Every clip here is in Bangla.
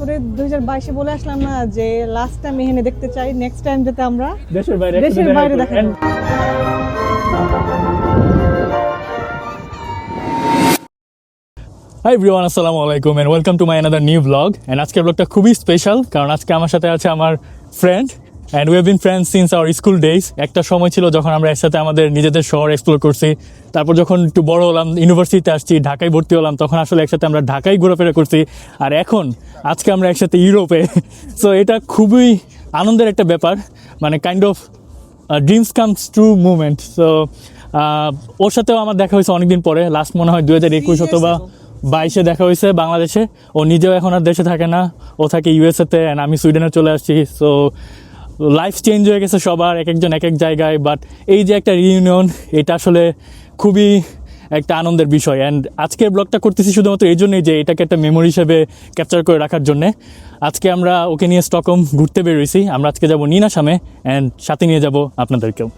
তারপরে দুই হাজার বাইশে বলে আসলাম না যে লাস্ট টাইম এখানে দেখতে চাই নেক্সট টাইম যাতে আমরা দেশের বাইরে দেশের বাইরে দেখেন হাই ব্রিওয়ান আসসালামু আলাইকুম and welcome to my another new blog and আজকের ব্লগটা খুবই স্পেশাল কারণ আজকে আমার সাথে আছে আমার friend and we have been friend since our school days একটা সময় ছিল যখন আমরা একসাথে আমাদের নিজেদের শহর এক্সপ্লোর করছি। তারপর যখন একটু বড় হলাম ইউনিভার্সিটিতে আসছি ঢাকায় ভর্তি হলাম তখন আসলে একসাথে আমরা ঢাকায় ঘোরাফেরা করছি। আর এখন আজকে আমরা একসাথে ইউরোপে। সো এটা খুবই আনন্দের একটা ব্যাপার। মানে kind of dreams comes true movement so ওর সাথেও আমার দেখা হয়েছে অনেকদিন পরে। লাস্ট মনে হয় দু হাজার একুশ অথবা বাইশে দেখা হয়েছে বাংলাদেশে। ও নিজেও এখন আর দেশে থাকে না। ও থাকে ইউএসএতে অ্যান্ড আমি সুইডেনে চলে আসছি। সো লাইফ চেঞ্জ হয়ে গেছে সবার, এক একজন এক এক জায়গায় বাট এই যে একটা রিউনিয়ন এটা আসলে খুবই একটা আনন্দের বিষয়। অ্যান্ড আজকের ব্লগটা করতেছি শুধুমাত্র এই জন্যই যে এটাকে একটা মেমোরি হিসেবে ক্যাপচার করে রাখার জন্যে। আজকে আমরা ওকে নিয়ে স্টকম ঘুরতে বেরোইছি আমরা আজকে যাব নিনাসামে অ্যান্ড সাথে নিয়ে যাব আপনাদেরকেও।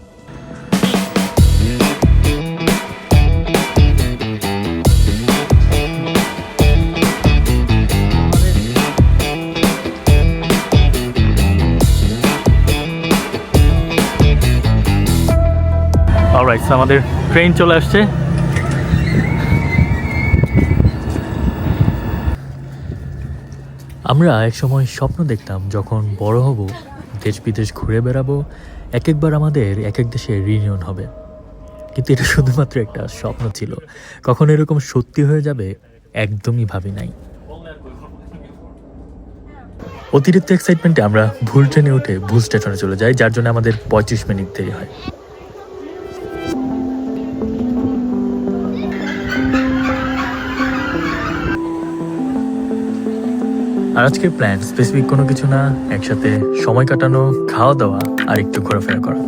অলরাইট আমাদের ট্রেন চলে আসছে। আমরা একসময় স্বপ্ন দেখতাম, যখন বড় হব, দেশ বিদেশ ঘুরে বেড়াবো, এক একবার আমাদের এক এক দেশে রিউনিয়ন হবে। কিন্তু এটা শুধুমাত্র একটা স্বপ্ন ছিল। কখন এরকম সত্যি হয়ে যাবে একদমই ভাবি নাই। অতিরিক্ত এক্সাইটমেন্টে আমরা ভুল ট্রেনে উঠে ভুল স্টেশনে চলে যাই, যার জন্য আমাদের পঁয়ত্রিশ মিনিট দেরি হয়। আর আজকের প্ল্যান স্পেসিফিক কোনো কিছু না, একসাথে সময় কাটানো, খাওয়া দাওয়া, আর একটু ঘোরাফেরা করা।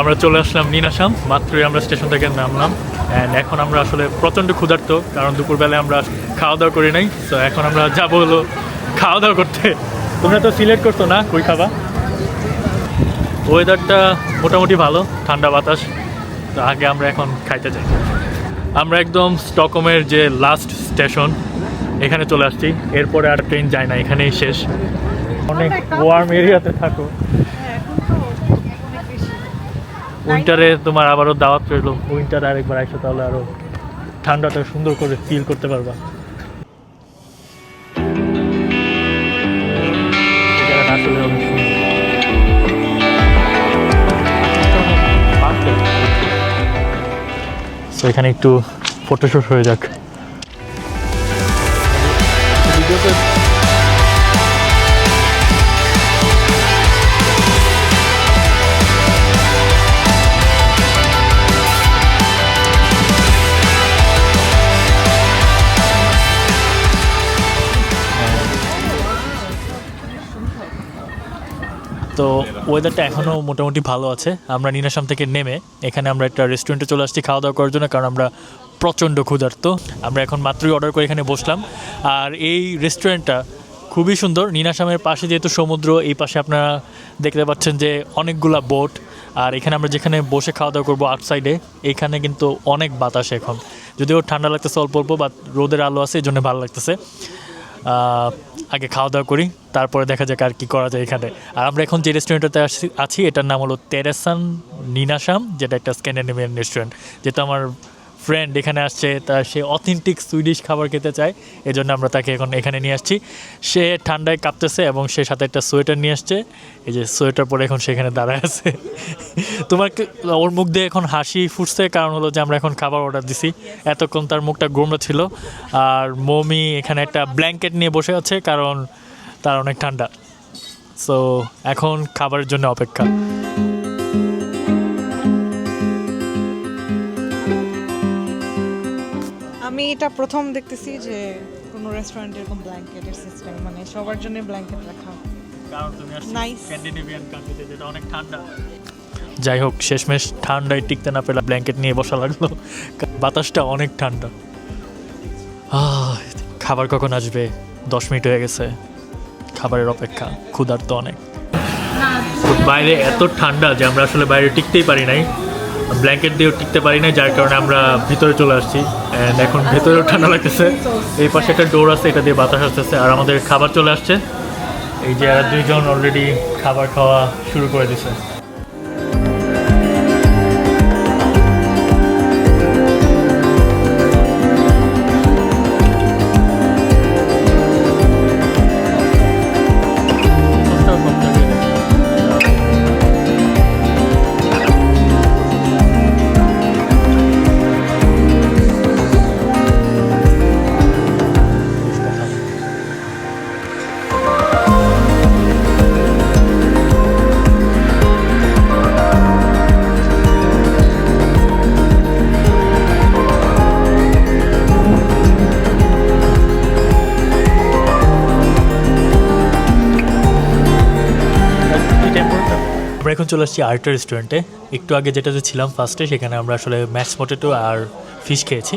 আমরা চলে আসলাম নিনাসাম, মাত্রই আমরা স্টেশন থেকে নামলাম। অ্যান্ড এখন আমরা আসলে প্রচণ্ড ক্ষুধার্ত, কারণ দুপুরবেলায় আমরা খাওয়া দাওয়া করি নাই। তো এখন আমরা যাব হলো খাওয়া দাওয়া করতে। তোমরা তো সিলেক্ট করতো না? কই খাবা? ওয়েদারটা মোটামুটি ভালো, ঠান্ডা বাতাস। তো আগে আমরা এখন খাইতে যাই। আমরা একদম স্টকহোমের যে লাস্ট স্টেশন এখানে চলে আসছি। এরপরে আর ট্রেন যায় না, এখানেই শেষ। অনেক ওয়ার্ম এরিয়াতে থাকো। উইন্টারে তোমার আবারও দাওয়াত রইল। উইন্টারে আরেকবার আসো তাহলে আরও ঠান্ডাটা সুন্দর করে ফিল করতে পারবা। অনেক সুন্দর। So, এখানে একটু ফটোশ্যুট হয়ে যাক তো ওয়েদারটা এখনও মোটামুটি ভালো আছে। আমরা নিনাসাম থেকে নেমে এখানে আমরা একটা রেস্টুরেন্টে চলে আসছি খাওয়া দাওয়া করার জন্য, কারণ আমরা প্রচণ্ড ক্ষুধার্ত। আমরা এখন মাত্রই অর্ডার করে এখানে বসলাম। আর এই রেস্টুরেন্টটা খুবই সুন্দর। নিনাসামের পাশে যেহেতু সমুদ্র, এই পাশে আপনারা দেখতে পাচ্ছেন যে অনেকগুলা বোট আর এখানে আমরা যেখানে বসে খাওয়া দাওয়া করব আউটসাইডে এখানে কিন্তু অনেক বাতাস এখন। যদিও ঠান্ডা লাগতেছে অল্প অল্প বা রোদের আলো আছে এই জন্য ভালো লাগতেছে। আগে খাওয়া দাওয়া করি, তারপরে দেখা যাক আর কি করা যায় এখানে। আর আমরা এখন যে রেস্টুরেন্টটাতে আসি আছি, এটার নাম হলো তেরেসান নিনাসাম, যেটা একটা স্ক্যান্ডিনেভিয়ান রেস্টুরেন্ট যেটা আমার ফ্রেন্ড এখানে আসছে, তা সে অথেন্টিক সুইডিশ খাবার খেতে চায় এই জন্য আমরা তাকে এখন এখানে নিয়ে আসছি। সে ঠান্ডায় কাঁপতেছে এবং সে সাথে একটা সোয়েটার নিয়ে আসছে। এই যে সোয়েটার পরে এখন সেখানে দাঁড়ায় আছে। তোমার ওর মুখ দিয়ে এখন হাসি ফুটছে, কারণ হলো যে আমরা এখন খাবার অর্ডার দিছি। এতক্ষণ তার মুখটা গোমরা ছিল। আর মমি এখানে একটা ব্ল্যাঙ্কেট নিয়ে বসে আছে, কারণ তার অনেক ঠান্ডা। সো এখন খাবারের জন্য অপেক্ষা। আমি এটা প্রথম দেখতেছি যে কোনো রেস্টুরেন্টে এরকম ব্ল্যাঙ্কেটের সিস্টেম মানে সবার জন্য ব্ল্যাঙ্কেট রাখা। কারণ তুমি আসছো স্ক্যান্ডিনেভিয়ান কান্ট্রিতে যেটা অনেক ঠান্ডা। যাই হোক শেষমেশ ঠান্ডায় টিকতে না পেলে ব্ল্যাঙ্কেট নিয়ে বসা লাগল। বাতাসটা অনেক ঠান্ডা। খাবার কখন আসবে? দশ মিনিট হয়ে গেছে। খাবারের অপেক্ষা ক্ষুধার্ত অনেক। বাইরে এত ঠান্ডা যে আমরা আসলে বাইরে টিকতেই পারি নাই। ব্ল্যাঙ্কেট দিয়েও টিকতে পারি না যার কারণে আমরা ভিতরে চলে আসছি। অ্যান্ড এখন ভেতরেও ঠান্ডা লাগতেছে। এই পাশে একটা ডোর আছে, এটা দিয়ে বাতাস আসতেছে, আর আমাদের খাবার চলে আসছে। এই যে দুইজন অলরেডি খাবার খাওয়া শুরু করে দিছে। আমরা এখন চলে আসছি আর্টের রেস্টুরেন্টে একটু আগে যেটা যে ছিলাম ফার্স্টে সেখানে আমরা আসলে ম্যাশ পটেটো আর ফিশ খেয়েছি।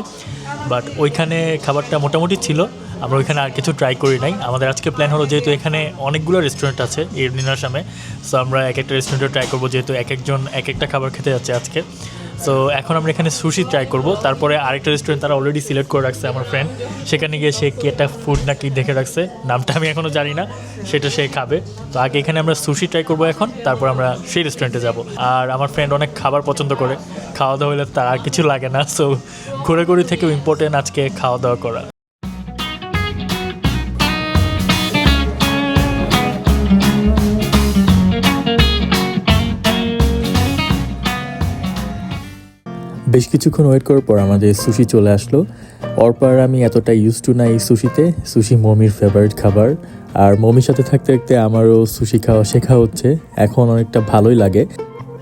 বাট ওইখানে খাবারটা মোটামুটি ছিল, আমরা ওইখানে আর কিছু ট্রাই করি নাই। আমাদের আজকে প্ল্যান হলো যেহেতু এখানে অনেকগুলো রেস্টুরেন্ট আছে এর সামনে সো আমরা এক একটা রেস্টুরেন্টে ট্রাই করব, যেহেতু এক একজন এক একটা খাবার খেতে যাচ্ছে আজকে। সো এখন আমরা এখানে সুশি ট্রাই করব। তারপরে আরেকটা রেস্টুরেন্ট তারা অলরেডি সিলেক্ট করে রাখছে আমার ফ্রেন্ড সেখানে গিয়ে সে কি একটা ফুড না কি দেখে রাখছে, নামটা আমি এখনও জানি না, সেটা সে খাবে। তো আগে এখানে আমরা সুশি ট্রাই করব এখন, তারপর আমরা সেই রেস্টুরেন্টে যাব। আর আমার ফ্রেন্ড অনেক খাবার পছন্দ করে খাওয়া দাওয়া হলে তার আর কিছু লাগে না। সো ঘুরে ঘুরে থেকেও ইম্পর্টেন্ট আজকে খাওয়া দাওয়া করা। বেশ কিছুক্ষণ ওয়েট করার পর আমাদের সুশি চলে আসলো। অরপার আমি এতটা ইউজ টু না এই সুশিতে সুশি মমির ফেভারিট খাবার। আর মমির সাথে থাকতে থাকতে আমারও সুশি খাওয়া শেখা হচ্ছে। এখন অনেকটা ভালোই লাগে।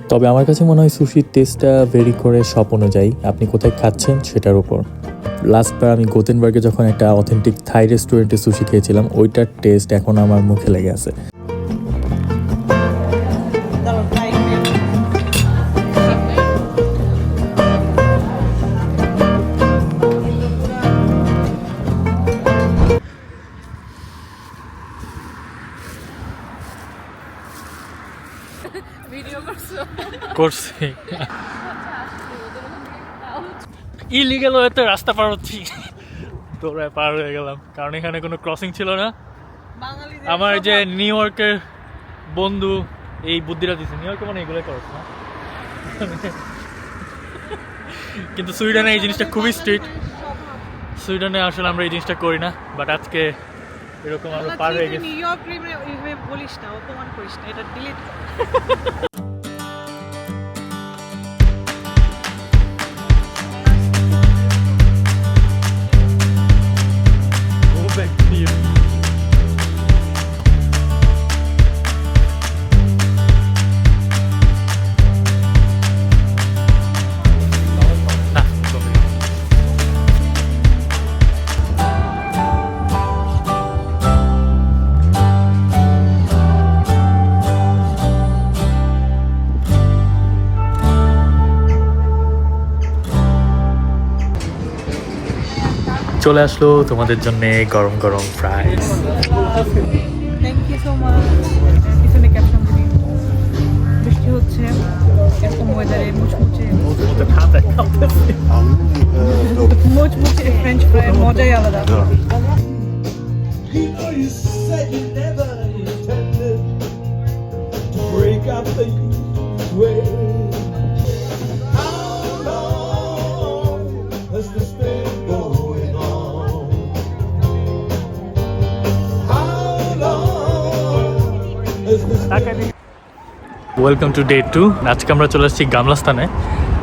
তবে আমার কাছে মনে হয় সুশির টেস্টটা ভেরি করে সব অনুযায়ী। আপনি কোথায় খাচ্ছেন সেটার উপর। লাস্টবার আমি গোতেনবার্গে যখন একটা অথেন্টিক থাই রেস্টুরেন্টে সুশি খেয়েছিলাম, ওইটার টেস্ট এখন আমার মুখে লেগে আছে। করছি? ইলিগেল হয়তো রাস্তা পার হচ্ছি। তোরা পার হয়ে গেলাম। কারণ এখানে কোনো ক্রসিং ছিল না। আমার যে। নিউ ইয়র্কের বন্ধু এই বুদ্ধিটা দিচ্ছে নিউ ইয়র্কে মানে এগুলো করছ না? কিন্তু সুইডেনে এই জিনিসটা খুবই স্ট্রিক্ট সুইডেনে আসলে আমরা এই জিনিসটা করি না। বাট আজকে এরকম আমরা পার হয়ে গেছি। নিউ ইয়র্ক বলিস না অপমান করিস না এটা ডিলিট চলে আসলো তোমাদের জন্য গরম গরম ফ্রাইস হচ্ছে এরকম ওয়েদারে মুচমুচে। মুচমুচে ফ্রেঞ্চ ফ্রাই মজাই আলাদা। ওয়েলকাম টু ডে টু আজকে আমরা চলে আসছি গামলাস্তানে।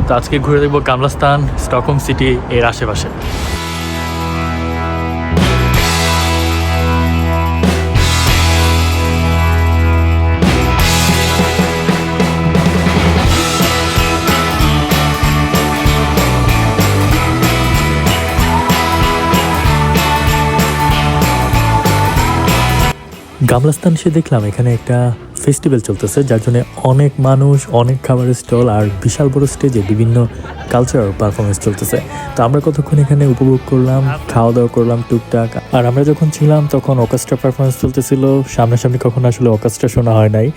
তো আজকে ঘুরে দেখব গামলাস্তান স্টকহোম সিটি এর আশেপাশে। গামলাস্তান সে দেখলাম এখানে একটা ফেস্টিভ্যাল চলতেছে, যার জন্য অনেক মানুষ, অনেক খাবারের স্টল আর বিশাল বড় স্টেজে বিভিন্ন কালচারাল পারফরমেন্স চলতেছে। তো আমরা কতক্ষণ এখানে উপভোগ করলাম খাওয়া দাওয়া করলাম, টুকটাক, আর আমরা যখন ছিলাম তখন অর্কেস্ট্রা পারফরমেন্স চলতেছিল। সামনাসামনি কখনো আসলে অর্কেস্ট্রা শোনা হয় নাই।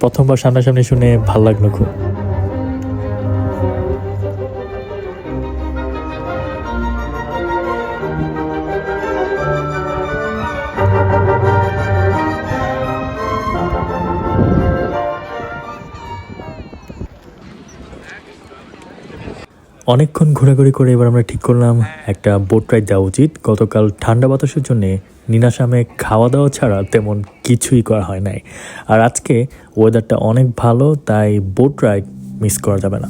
প্রথমবার সামনাসামনি শুনে ভালো লাগল খুব। অনেকক্ষণ ঘোরাঘুরি করে এবার আমরা ঠিক করলাম একটা বোট রাইড দেওয়া উচিত। গতকাল ঠান্ডা বাতাসের জন্য নিনাসামে খাওয়া দাওয়া ছাড়া তেমন কিছুই করা হয় নাই। আর আজকে ওয়েদারটা অনেক ভালো তাই বোট রাইড মিস করা যাবে না।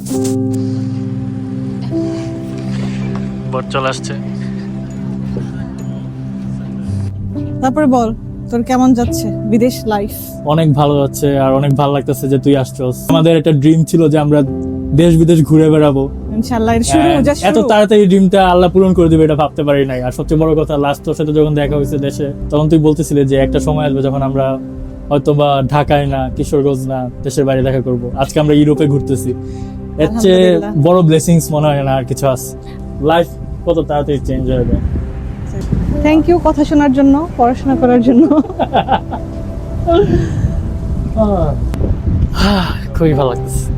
বট চলে আসছে। তারপরে বল তোর কেমন যাচ্ছে বিদেশ লাইফ অনেক ভালো যাচ্ছে আর অনেক ভালো লাগতেছে যে তুই আসছস। আমাদের একটা ড্রিম ছিল যে আমরা দেশ বিদেশ ঘুরে বেড়াবো। ইনশাআল্লাহ এর শুরু যা হ্যাঁ, এত তাড়াতাড়ি ড্রিমটা আল্লাহ পূরণ করে দিবে এটা ভাবতে পারি নাই। আর সবচেয়ে বড় কথা লাস্ট তোর সাথে যখন দেখা হয়েছে দেশে তখন তুই বলতেছিলি যে একটা সময় আসবে যখন আমরা হয়তো বা ঢাকায় না কিশোরগঞ্জ না দেশের বাইরে দেখা করব। আজকে আমরা ইউরোপে ঘুরতেছি। এর চেয়ে বড় ব্লেসিংস মনে হয় না আর কিছু আছে। লাইফ কত তাড়াতাড়ি চেঞ্জ হয়ে যায়। থ্যাংক ইউ কথা শোনার জন্য পড়াশোনা করার জন্য। খুবই ভালো লাগতেছে।